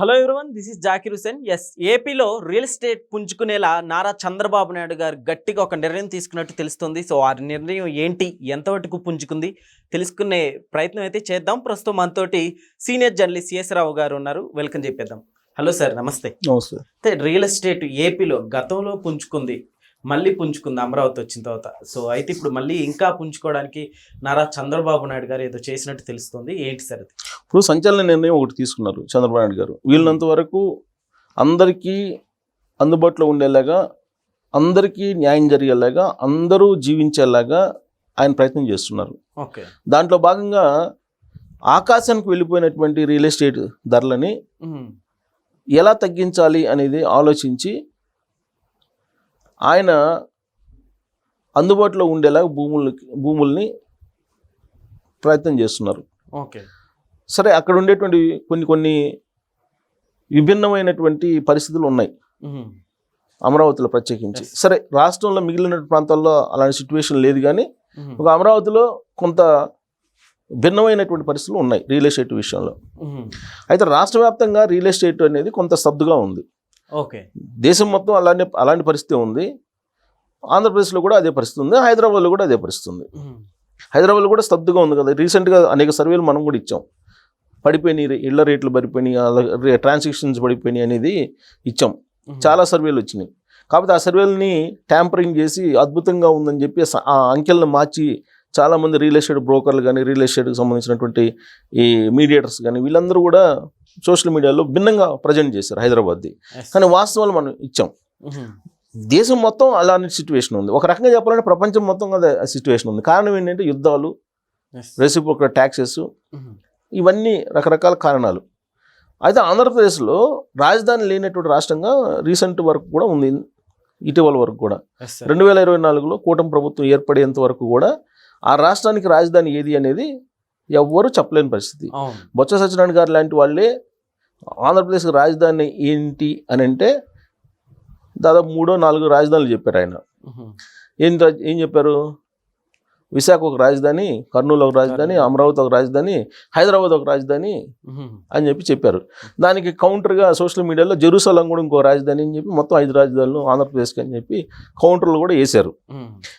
Hello everyone this is Zakir Hussain yes ఏపీలో real estate పుంజుకునేలా నారా చంద్రబాబు నాయుడు గారు గట్టిగా ఒక నిర్ణయం తీసుకున్నట్టు తెలుస్తుంది. సో ఆ నిర్ణయం ఏంటి ఎంతవరకు పుంజుకుంది తెలుసుకునే ప్రయత్నం అయితే చేద్దాం. ప్రస్తుతం మనతోటి సీనియర్ జర్నలిస్ట్ సిఎస్ రావు గారు ఉన్నారు. వెల్కమ్ చెప్పేద్దాం. హలో సార్ నమస్తే. నమస్తే. అయితే రియల్ ఎస్టేట్ ఏపీలో గతంలో పుంజుకుంది మళ్ళీ పుంజుకుంది అమరావతి వచ్చిన తర్వాత. సో అయితే ఇప్పుడు మళ్ళీ ఇంకా పుంజుకోవడానికి నారా చంద్రబాబు నాయుడు గారు ఏదో చేసినట్టు తెలుస్తుంది. ఏంటి సార్ అది? ఇప్పుడు సంచలన నిర్ణయం ఒకటి తీసుకున్నారు చంద్రబాబు నాయుడు గారు. వీళ్ళంత వరకు అందరికీ అందుబాటులో ఉండేలాగా అందరికీ న్యాయం జరిగేలాగా అందరూ జీవించేలాగా ఆయన ప్రయత్నం చేస్తున్నారు. ఓకే. దాంట్లో భాగంగా ఆకాశానికి వెళ్ళిపోయినటువంటి రియల్ ఎస్టేట్ ధరలని ఎలా తగ్గించాలి అనేది ఆలోచించి ఆయన అందుబాటులో ఉండేలా భూములకి భూముల్ని ప్రయత్నం చేస్తున్నారు. ఓకే. సరే అక్కడ ఉండేటువంటి కొన్ని కొన్ని విభిన్నమైనటువంటి పరిస్థితులు ఉన్నాయి. అమరావతిలో ప్రత్యేకించి. సరే రాష్ట్రంలో మిగిలిన ప్రాంతాల్లో అలాంటి సిచ్యువేషన్ లేదు కానీ ఒక అమరావతిలో కొంత భిన్నమైనటువంటి పరిస్థితులు ఉన్నాయి రియల్ ఎస్టేట్ విషయంలో. అయితే రాష్ట్ర వ్యాప్తంగా రియల్ ఎస్టేట్ అనేది కొంత స్తబ్దుగా ఉంది. ఓకే. దేశం మొత్తం అలాంటి అలాంటి పరిస్థితి ఉంది. ఆంధ్రప్రదేశ్లో కూడా అదే పరిస్థితి ఉంది. హైదరాబాద్లో కూడా అదే పరిస్థితి ఉంది. హైదరాబాద్లో కూడా స్తబ్దుగా ఉంది కదా. రీసెంట్గా అనేక సర్వేలు మనం కూడా ఇచ్చాం. పడిపోయినాయి ఇళ్ళ రేట్లు పడిపోయినాయి ట్రాన్సాక్షన్స్ పడిపోయినాయి అనేది ఇచ్చాం. చాలా సర్వేలు వచ్చినాయి. కాకపోతే ఆ సర్వేలని ట్యాంపరింగ్ చేసి అద్భుతంగా ఉందని చెప్పి ఆ అంకెలను మార్చి చాలామంది రియల్ ఎస్టేట్ బ్రోకర్లు కానీ రియల్ ఎస్టేట్కి సంబంధించినటువంటి ఈ మీడియేటర్స్ కానీ వీళ్ళందరూ కూడా సోషల్ మీడియాలో భిన్నంగా ప్రజెంట్ చేశారు హైదరాబాద్ది. కానీ వాస్తవాలు మనం ఇచ్చాం. దేశం మొత్తం అలాంటి సిచ్యువేషన్ ఉంది. ఒక రకంగా చెప్పాలంటే ప్రపంచం మొత్తం అదే సిచ్యువేషన్ ఉంది. కారణం ఏంటంటే యుద్ధాలు రెసిప్రోకల్ ట్యాక్సెస్ ఇవన్నీ రకరకాల కారణాలు. అయితే ఆంధ్రప్రదేశ్లో రాజధాని లేనటువంటి రాష్ట్రంగా రీసెంట్ వరకు కూడా ఉంది. ఇటీవల వరకు కూడా. రెండు వేల ఇరవై నాలుగులో కూటమి ప్రభుత్వం ఏర్పడేంత వరకు కూడా ఆ రాష్ట్రానికి రాజధాని ఏది అనేది ఎవ్వరూ చెప్పలేని పరిస్థితి. బొత్స సత్యనారాయణ గారు లాంటి వాళ్ళే ఆంధ్రప్రదేశ్కి రాజధాని ఏంటి అని అంటే దాదాపు మూడో నాలుగో రాజధానులు చెప్పారు ఆయన. ఏం ఏం చెప్పారు? విశాఖ ఒక రాజధాని కర్నూలు ఒక రాజధాని అమరావతి ఒక రాజధాని హైదరాబాద్ ఒక రాజధాని అని చెప్పి చెప్పారు. దానికి కౌంటర్గా సోషల్ మీడియాలో జెరూసలం కూడా ఇంకో రాజధాని అని చెప్పి మొత్తం ఐదు రాజధానులు ఆంధ్రప్రదేశ్కి అని చెప్పి కౌంటర్లు కూడా వేశారు.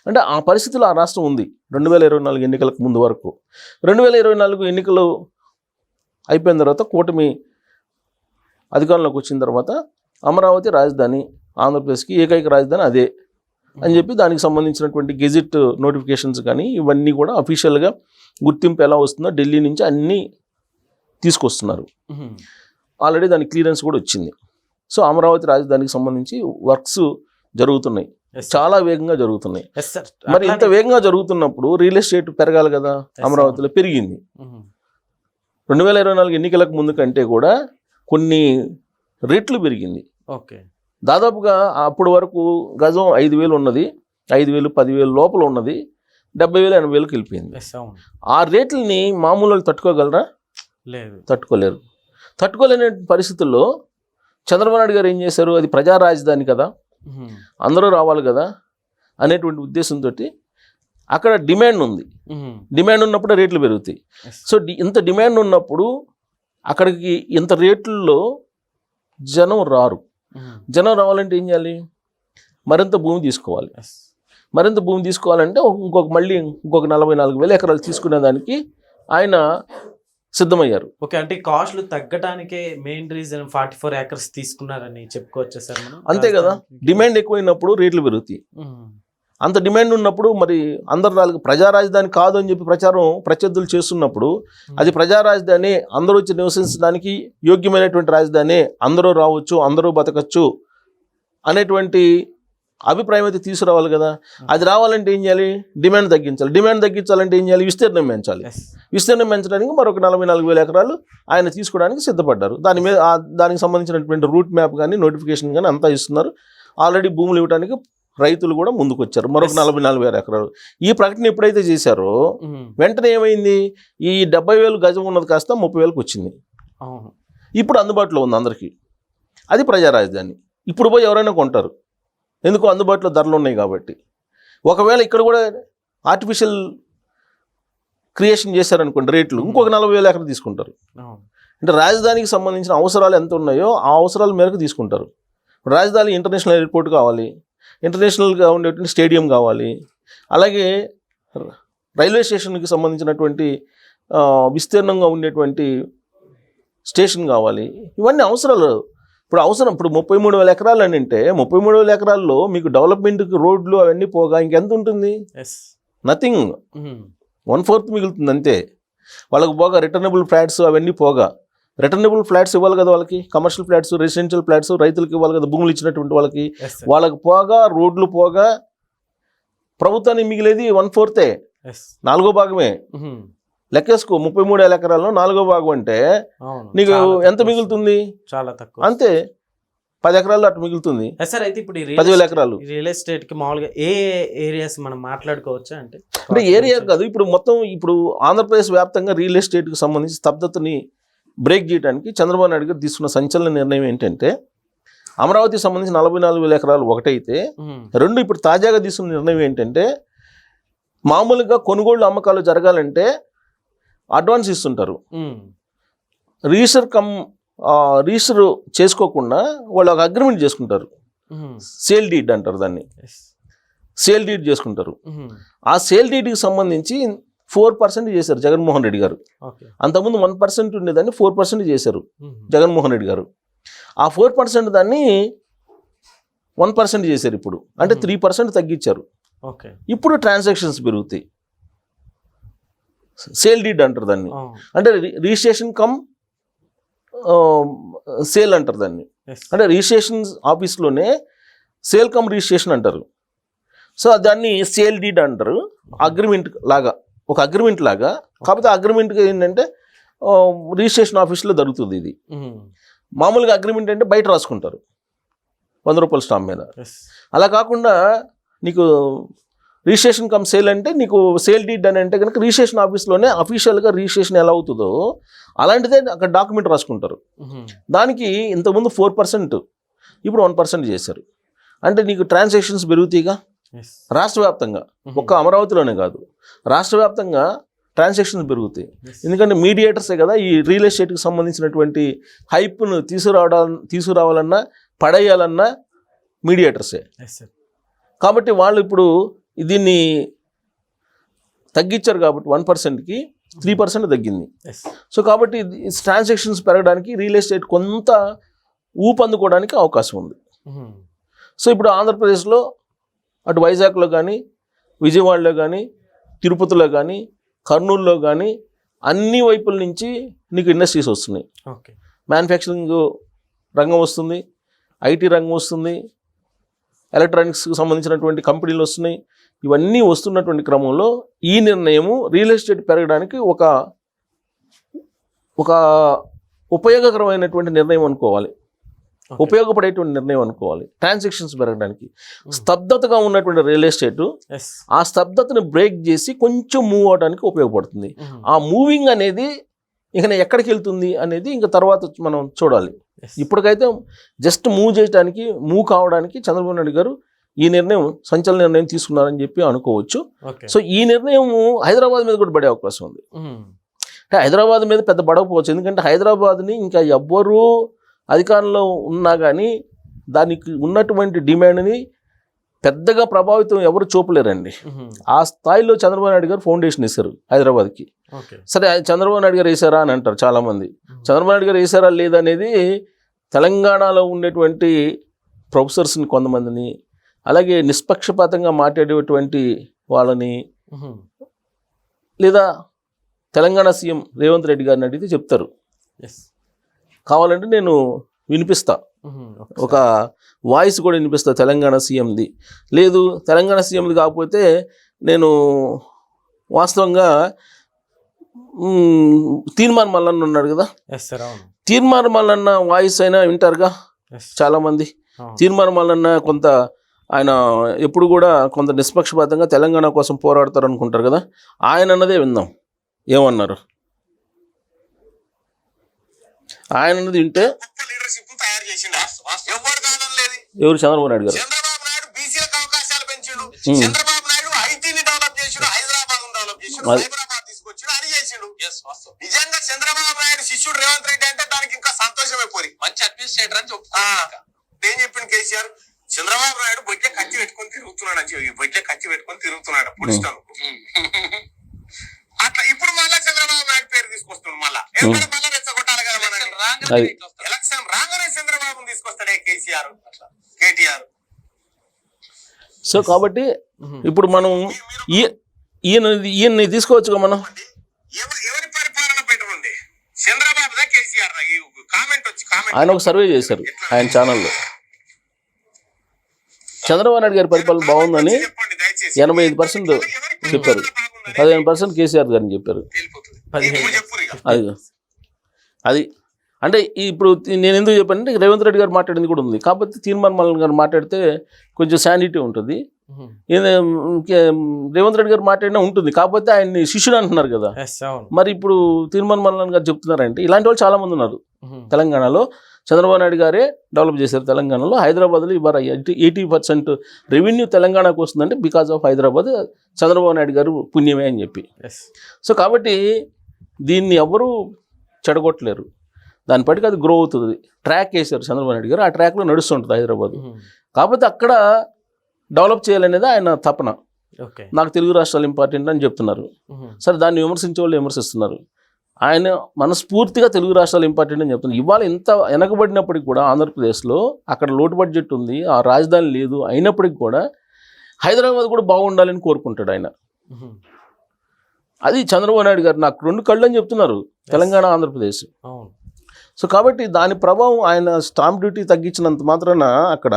అంటే ఆ పరిస్థితిలో ఆ రాష్ట్రం ఉంది. రెండు వేల ఇరవై నాలుగు ఎన్నికలకు ముందు వరకు. రెండు వేల ఇరవై నాలుగు ఎన్నికలు అయిపోయిన తర్వాత కూటమి అధికారంలోకి వచ్చిన తర్వాత అమరావతి రాజధాని ఆంధ్రప్రదేశ్కి ఏకైక రాజధాని అదే. అని చెప్పి దానికి సంబంధించినటువంటి గెజిట్ నోటిఫికేషన్స్ కానీ ఇవన్నీ కూడా అఫీషియల్గా గుర్తింపు ఎలా వస్తుందో ఢిల్లీ నుంచి అన్నీ తీసుకొస్తున్నారు. ఆల్రెడీ దానికి క్లియరెన్స్ కూడా వచ్చింది. సో అమరావతి రాజధానికి సంబంధించి వర్క్స్ జరుగుతున్నాయి. చాలా వేగంగా జరుగుతున్నాయి. మరి ఇంత వేగంగా జరుగుతున్నప్పుడు రియల్ ఎస్టేట్ పెరగాలి కదా అమరావతిలో పెరిగింది. రెండు వేల ఇరవై నాలుగు ఎన్నికలకు ముందు కంటే కూడా కొన్ని రేట్లు పెరిగింది. ఓకే. దాదాపుగా అప్పటి వరకు గజం ఐదు వేలు ఉన్నది ఐదు వేలు పదివేలు లోపల ఉన్నది డెబ్బై వేలు ఎనభై వేలకు వెళ్ళిపోయింది. ఆ రేట్లని మామూలు వాళ్ళు తట్టుకోగలరా? లేదు. తట్టుకోలేరు. తట్టుకోలేని పరిస్థితుల్లో చంద్రబాబు నాయుడు గారు ఏం చేశారు? అది ప్రజా రాజధాని కదా. అందరూ రావాలి కదా అనేటువంటి ఉద్దేశంతో అక్కడ డిమాండ్ ఉంది. డిమాండ్ ఉన్నప్పుడు రేట్లు పెరుగుతాయి. సో ఇంత డిమాండ్ ఉన్నప్పుడు అక్కడికి ఇంత రేట్లలో జనం రారు. జనం రావాలంటే ఏం చేయాలి? మరింత భూమి తీసుకోవాలి. మరింత భూమి తీసుకోవాలంటే ఇంకొక మళ్ళీ ఇంకొక నలభై నాలుగు వేల ఎకరాలు తీసుకునే దానికి ఆయన సిద్ధమయ్యారు. ఓకే అంటే కాస్ట్లు తగ్గడానికే main reason forty four acres తీసుకున్నారని చెప్పుకోవచ్చా సార్ అంతే కదా. డిమాండ్ ఎక్కువైనప్పుడు రేట్లు పెరుగుతాయి. అంత డిమాండ్ ఉన్నప్పుడు మరి అందరు నాలుగు ప్రజా రాజధాని కాదు అని చెప్పి ప్రచారం ప్రత్యర్థులు చేస్తున్నప్పుడు అది ప్రజా రాజధాని అందరూ వచ్చి నివసించడానికి యోగ్యమైనటువంటి రాజధాని అందరూ రావచ్చు అందరూ బతకచ్చు అనేటువంటి అభిప్రాయం అయితే తీసుకురావాలి కదా. అది రావాలంటే ఏం చేయాలి? డిమాండ్ తగ్గించాలి. డిమాండ్ తగ్గించాలంటే ఏం చేయాలి? విస్తీర్ణం పెంచాలి. విస్తీర్ణం పెంచడానికి మరొక నలభై నాలుగు వేల ఎకరాలు ఆయన తీసుకోవడానికి సిద్ధపడ్డారు. దాని మీద దానికి సంబంధించినటువంటి రూట్ మ్యాప్ కానీ నోటిఫికేషన్ కానీ అంతా ఇస్తున్నారు. ఆల్రెడీ భూములు ఇవ్వడానికి రైతులు కూడా ముందుకు వచ్చారు మరొక. నలభై నాలుగు వేల ఎకరాలు. ఈ ప్రకటన ఎప్పుడైతే చేశారో. వెంటనే ఏమైంది? ఈ డెబ్బై వేలు గజం ఉన్నది కాస్త ముప్పై వేలకు వచ్చింది. ఇప్పుడు అందుబాటులో ఉంది అందరికీ. అది ప్రజా రాజధాని. ఇప్పుడు పోయి ఎవరైనా కొంటారు. ఎందుకు అందుబాటులో ధరలు ఉన్నాయి కాబట్టి. ఒకవేళ ఇక్కడ కూడా ఆర్టిఫిషియల్ క్రియేషన్ చేశారనుకోండి రేట్లు ఇంకొక నలభై వేల ఎకరం తీసుకుంటారు. అంటే రాజధానికి సంబంధించిన అవసరాలు ఎంత ఉన్నాయో ఆ అవసరాల మేరకు తీసుకుంటారు. రాజధాని ఇంటర్నేషనల్ ఎయిర్పోర్ట్ కావాలి. ఇంటర్నేషనల్గా ఉండేటువంటి స్టేడియం కావాలి. అలాగే రైల్వే స్టేషన్కి సంబంధించినటువంటి విస్తీర్ణంగా ఉండేటువంటి స్టేషన్ కావాలి. ఇవన్నీ అవసరాలు. ఇప్పుడు అవసరం ఇప్పుడు ముప్పై మూడు వేల ఎకరాలు అని అంటే ముప్పై మూడు వేల ఎకరాల్లో మీకు డెవలప్మెంట్కి రోడ్లు అవన్నీ పోగా ఇంకెంత ఉంటుంది? ఎస్ నథింగ్ వన్ ఫోర్త్ మిగులుతుంది అంతే. వాళ్ళకి పోగా రిటర్నబుల్ ఫ్లాట్స్ అవన్నీ పోగా. రిటర్నబుల్ ఫ్లాట్స్ ఇవ్వాలి కదా వాళ్ళకి కమర్షియల్ ఫ్లాట్స్ రెసిడెన్షియల్ ఫ్లాట్స్ రైతులకి ఇవ్వాలి కదా భూములు ఇచ్చినటువంటి వాళ్ళకి. వాళ్ళకి పోగా రోడ్లు పోగా ప్రభుత్వానికి మిగిలేది వన్ ఫోర్తే నాలుగో భాగమే. లెక్కేసుకో ముప్పై మూడు వేల ఎకరాల్లో నాలుగో భాగం అంటే నీకు ఎంత మిగులుతుంది? చాలా తక్కువ అంతే. పది ఎకరాల్లో అటు మిగులుతుంది. సార్ అయితే ఇప్పుడు పదివేల ఎకరాలు. రియల్ ఎస్టేట్కి మామూలుగా ఏ ఏరియాస్ మనం మాట్లాడుకోవచ్చా అంటే? అంటే ఏరియా కాదు ఇప్పుడు మొత్తం ఇప్పుడు ఆంధ్రప్రదేశ్ వ్యాప్తంగా రియల్ ఎస్టేట్కి సంబంధించి స్తబ్దతని బ్రేక్ చేయడానికి చంద్రబాబు నాయుడు గారు తీసుకున్న సంచలన నిర్ణయం ఏంటంటే అమరావతికి సంబంధించి నలభై నాలుగు వేల ఎకరాలు ఒకటైతే. రెండు ఇప్పుడు తాజాగా తీసుకున్న నిర్ణయం ఏంటంటే మామూలుగా కొనుగోళ్ళు అమ్మకాలు జరగాలంటే అడ్వాన్స్ ఇస్తుంటారు. రిజిస్టర్ కమ్ రిజిస్టర్ చేసుకోకుండా వాళ్ళు ఒక అగ్రిమెంట్ చేసుకుంటారు. సేల్ డీడ్ అంటారు దాన్ని. సేల్ డీడ్ చేసుకుంటారు. ఆ సేల్ డీడ్కి సంబంధించి ఫోర్ పర్సెంట్ చేశారు జగన్మోహన్ రెడ్డి గారు. అంతకుముందు వన్ పర్సెంట్ ఉండేదాన్ని ఫోర్ పర్సెంట్ చేశారు. జగన్మోహన్ రెడ్డి గారు. ఆ ఫోర్ పర్సెంట్ దాన్ని వన్ పర్సెంట్ చేశారు ఇప్పుడు. అంటే. త్రీ పర్సెంట్ తగ్గించారు. ఇప్పుడు ట్రాన్సాక్షన్స్ పెరుగుతాయి. సేల్ డీడ్ అంటారు దాన్ని. అంటే రిజిస్ట్రేషన్ కమ్ సేల్ అంటారు దాన్ని. అంటే రిజిస్ట్రేషన్ ఆఫీస్లోనే సేల్ కమ్ రిజిస్ట్రేషన్ అంటారు. సో దాన్ని సేల్ డీడ్ అంటారు. అగ్రిమెంట్ లాగా. ఒక అగ్రిమెంట్ లాగా కాకపోతే అగ్రిమెంట్ ఏంటంటే రిజిస్ట్రేషన్ ఆఫీస్లో జరుగుతుంది ఇది. మామూలుగా అగ్రిమెంట్ అంటే బయట రాసుకుంటారు వంద రూపాయల స్టాంప్ మీద. అలా కాకుండా నీకు రిజిస్ట్రేషన్ కమ్ సేల్ అంటే నీకు సేల్ డీడ్ అని అంటే కనుక రిజిస్ట్రేషన్ ఆఫీస్లోనే అఫీషియల్గా రిజిస్ట్రేషన్ ఎలా అవుతుందో అలాంటిదే అక్కడ డాక్యుమెంట్ రాసుకుంటారు. దానికి ఇంతకుముందు ఫోర్ పర్సెంట్ ఇప్పుడు వన్ పర్సెంట్ చేశారు అంటే నీకు ట్రాన్సాక్షన్స్ పెరుగుతాయిగా. రాష్ట్ర వ్యాప్తంగా ఉహుం. ఒక్క అమరావతిలోనే కాదు రాష్ట్ర వ్యాప్తంగా ట్రాన్సాక్షన్స్ పెరుగుతాయి. ఎందుకంటే మీడియేటర్సే కదా ఈ రియల్ ఎస్టేట్కి సంబంధించినటువంటి హైప్ను తీసుకురావడం తీసుకురావాలన్నా పడేయాలన్నా మీడియేటర్సే. కాబట్టి వాళ్ళు ఇప్పుడు దీన్ని తగ్గించారు కాబట్టి వన్ పర్సెంట్కి త్రీ పర్సెంట్ తగ్గింది. సో కాబట్టి ట్రాన్సాక్షన్స్ పెరగడానికి రియల్ ఎస్టేట్ కొంత ఊపందుకోవడానికి అవకాశం ఉంది ఉహుం. సో ఇప్పుడు ఆంధ్రప్రదేశ్లో అటు వైజాగ్లో కానీ విజయవాడలో కానీ తిరుపతిలో కానీ కర్నూలులో కానీ అన్ని వైపుల నుంచి నీకు ఇండస్ట్రీస్ వస్తున్నాయి. ఓకే. మ్యానుఫ్యాక్చరింగ్ రంగం వస్తుంది ఐటీ రంగం వస్తుంది ఎలక్ట్రానిక్స్కి సంబంధించినటువంటి కంపెనీలు వస్తున్నాయి. ఇవన్నీ వస్తున్నటువంటి క్రమంలో ఈ నిర్ణయము రియల్ ఎస్టేట్ పెరగడానికి ఒక ఒక ఉపయోగకరమైనటువంటి నిర్ణయం అనుకోవాలి. ఉపయోగపడేటువంటి నిర్ణయం అనుకోవాలి. ట్రాన్సాక్షన్స్ పెరగడానికి. స్తబ్దతగా ఉన్నటువంటి రియల్ ఎస్టేట్ ఎస్. ఆ స్తబ్దతను బ్రేక్ చేసి కొంచెం మూవ్ అవడానికి ఉపయోగపడుతుంది. ఉహుం. ఆ మూవింగ్ అనేది ఇక ఎక్కడికి వెళ్తుంది అనేది ఇంకా తర్వాత మనం చూడాలి. ఇప్పటికైతే జస్ట్ మూవ్ చేయడానికి మూవ్ కావడానికి చంద్రబాబు నాయుడు గారు ఈ నిర్ణయం సంచలన నిర్ణయం తీసుకున్నారని చెప్పి అనుకోవచ్చు. సో ఈ నిర్ణయం హైదరాబాద్ మీద కూడా పడే అవకాశం ఉంది. అంటే హైదరాబాద్ మీద పెద్ద పడకపోవచ్చు. ఎందుకంటే హైదరాబాద్ని ఇంకా ఎవ్వరూ అధికారంలో ఉన్నా కానీ దానికి ఉన్నటువంటి డిమాండ్ని పెద్దగా ప్రభావితం ఎవరు చూపలేరండి. ఆ స్థాయిలో చంద్రబాబు నాయుడు గారు ఫౌండేషన్ ఇస్తారు హైదరాబాద్కి సరే చంద్రబాబు నాయుడు గారు వేసారా అని అంటారు చాలామంది. చంద్రబాబు నాయుడు గారు వేసారా లేదనేది తెలంగాణలో ఉండేటువంటి ప్రొఫెసర్స్ని కొంతమందిని అలాగే నిష్పక్షపాతంగా మాట్లాడేటువంటి వాళ్ళని. లేదా తెలంగాణ సీఎం రేవంత్ రెడ్డి గారిని అడిగితే చెప్తారు ఎస్. కావాలంటే నేను వినిపిస్తా. ఒక వాయిస్ కూడా వినిపిస్తా తెలంగాణ సీఎంది. లేదు తెలంగాణ సీఎంది కాకపోతే నేను వాస్తవంగా తీర్మాన్ మల్లన్న ఉన్నాడు కదా? తీర్మాన్ మల్లన్న వాయిస్ అయినా వింటారుగా. చాలామంది. తీర్మాన్ మల్లన్న కొంత ఆయన ఎప్పుడు కూడా కొంత నిష్పక్షపాతంగా తెలంగాణ కోసం పోరాడతారు అనుకుంటారు కదా? ఆయన అన్నదే విందాం. ఏమన్నారు? ఆయన అన్నది వింటే గొప్ప లీడర్షిప్ తయారు చేసిండు. ఎవరు కాదని లేదు. ఎవరు? చంద్రబాబు నాయుడు గారు. చంద్రబాబు నాయుడు బీసీలకు అవకాశాలు పెంచిండు. చంద్రబాబు నాయుడు ఐటీని డెవలప్ చేసిండు హైదరాబాద్ డెవలప్ చేసిండు మరి- హైదరాబాద్ తీసుకొచ్చిండు వచ్చిండు అది చేసిండు. నిజంగా చంద్రబాబు నాయుడు శిష్యుడు రేవంత్ రెడ్డి అంటే దానికి ఇంకా సంతోషమే పోరి. మంచి అడ్మినిస్ట్రేటర్ అని ఏం చెప్పిండు కేసీఆర్ చంద్రబాబు నాయుడు కత్తి పెట్టుకొని తిరుగుతున్నాడు అని చెప్పి బొట్లే కత్తి పెట్టుకొని తిరుగుతున్నాడు పుడిస్తాను అట్లా ఇప్పుడు మళ్ళా చంద్రబాబు నాయుడు పేరు తీసుకొస్తున్నాడు మళ్ళా రెచ్చగొట్టాలి కదా మనల్ని. అది. ఎలక్షన్ రాగానే చంద్రబాబుని తీసుకొస్తాడే కేసీఆర్ కేటీఆర్. సో కాబట్టి ఇప్పుడు మనం ఈ- ఈయన ఈయన్ని తీసుకోవచ్చుగా మనం? ఎవరి ఎవరి పరిపాలన బెటర్ ఉంది? చంద్రబాబుదా కేసీఆర్ దా? ఈ కామెంట్ వచ్చి కామెంట్ ఆయన ఒక సర్వే చేశారు ఆయన ఛానల్లో. చంద్రబాబు నాయుడు గారి పరిపాలన బాగుందని ఎనభై ఐదు పర్సెంట్ చెప్పారు. పదిహేను పర్సెంట్ కేసీఆర్ గారిని చెప్పారు. అది. అది అంటే ఇప్పుడు నేను ఎందుకు చెప్పానంటే రేవంత్ రెడ్డి గారు మాట్లాడింది కూడా ఉంది. కాకపోతే తీర్మాన్ మల్లన్ గారు మాట్లాడితే కొంచెం శానిటీ ఉంటుంది. రేవంత్ రెడ్డి గారు మాట్లాడినా ఉంటుంది. కాకపోతే ఆయన్ని శిష్యుడు అంటున్నారు కదా. మరి ఇప్పుడు తీర్మాన్ మల్లన్ గారు చెప్తున్నారంటే ఇలాంటి వాళ్ళు చాలా మంది ఉన్నారు. తెలంగాణలో చంద్రబాబు నాయుడు గారే డెవలప్ చేశారు తెలంగాణలో. హైదరాబాద్లో ఇవాళ ఎయిటీ ఎయిటీ పర్సెంట్ రెవెన్యూ తెలంగాణకు వస్తుందంటే బికాజ్ ఆఫ్ హైదరాబాద్ చంద్రబాబు నాయుడు గారు పుణ్యమే అని చెప్పి. సో కాబట్టి దీన్ని ఎవరు చెడగొట్టలేరు. దాని పట్టుకు అది గ్రో అవుతుంది. ట్రాక్ వేశారు చంద్రబాబు నాయుడు గారు. ఆ ట్రాక్లో నడుస్తుంటుంది హైదరాబాద్. కాకపోతే అక్కడ డెవలప్ చేయాలనేది ఆయన తపన. నాకు తెలుగు రాష్ట్రాలు ఇంపార్టెంట్ అని చెప్తున్నారు. సరే దాన్ని విమర్శించే వాళ్ళు విమర్శిస్తున్నారు. ఆయన మనస్ఫూర్తిగా తెలుగు రాష్ట్రాలు ఇంపార్టెంట్ అని చెప్తున్నారు. ఇవాళ ఇంత వెనకబడినప్పటికి కూడా ఆంధ్రప్రదేశ్లో అక్కడ లోటు బడ్జెట్ ఉంది ఆ రాజధాని లేదు అయినప్పటికీ కూడా హైదరాబాద్ కూడా బాగుండాలని కోరుకుంటాడు ఆయన. అది చంద్రబాబు నాయుడు గారు నాకు రెండు కళ్ళు అని చెప్తున్నారు. తెలంగాణ ఆంధ్రప్రదేశ్. అవును. సో కాబట్టి దాని ప్రభావం ఆయన స్టాంప్ డ్యూటీ తగ్గించినంత మాత్రాన అక్కడ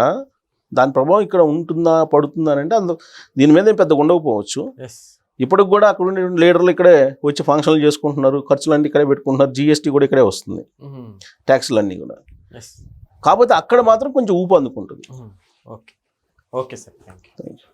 దాని ప్రభావం ఇక్కడ ఉంటుందా పడుతుందా అని అంటే అంత దీని మీద ఏం పెద్దగా ఉండకపోవచ్చు. ఇప్పటికి కూడా అక్కడ ఉండే లీడర్లు ఇక్కడే వచ్చి ఫంక్షన్లు చేసుకుంటున్నారు ఖర్చులన్నీ ఇక్కడే పెట్టుకుంటున్నారు జిఎస్టీ కూడా ఇక్కడే వస్తుంది. ట్యాక్స్లు అన్నీ కూడా. కాకపోతే అక్కడ మాత్రం కొంచెం ఊపు అందుకుంటుంది. Okay okay sir thank you